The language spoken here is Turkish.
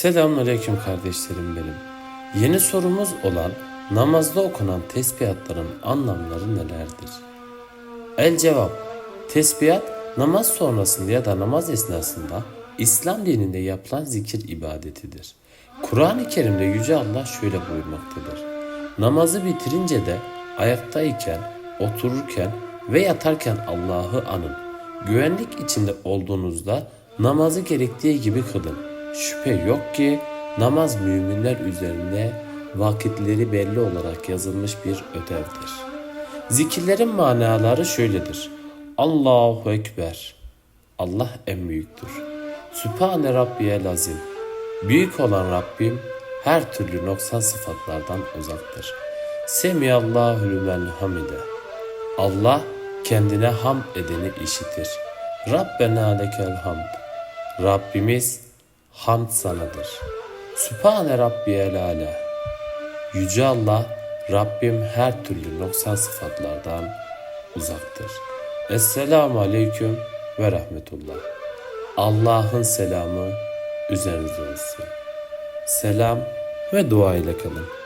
Selamünaleyküm kardeşlerim benim. Yeni sorumuz olan namazda okunan tesbihatların anlamları nelerdir? El cevap. Tesbihat namaz sonrasında ya da namaz esnasında İslam dininde yapılan zikir ibadetidir. Kur'an-ı Kerim'de Yüce Allah şöyle buyurmaktadır. Namazı bitirince de ayaktayken, otururken ve yatarken Allah'ı anın. Güvenlik içinde olduğunuzda namazı gerektiği gibi kılın. Şüphe yok ki namaz müminler üzerinde vakitleri belli olarak yazılmış bir ödevdir. Zikirlerin manaları şöyledir. Allahu Ekber. Allah en büyüktür. Sübhane Rabbiyel Azim. Büyük olan Rabbim her türlü noksan sıfatlardan uzaktır. Semiyallahu lümen hamide. Allah kendine ham edeni işitir. Rabbena lekel hamd. Rabbimiz hamd sanadır. Sübhane Rabbiyel ala. Yüce Allah, Rabbim her türlü noksan sıfatlardan uzaktır. Esselamu Aleyküm ve Rahmetullah. Allah'ın selamı üzerinize olsun. Selam ve dua ile kalın.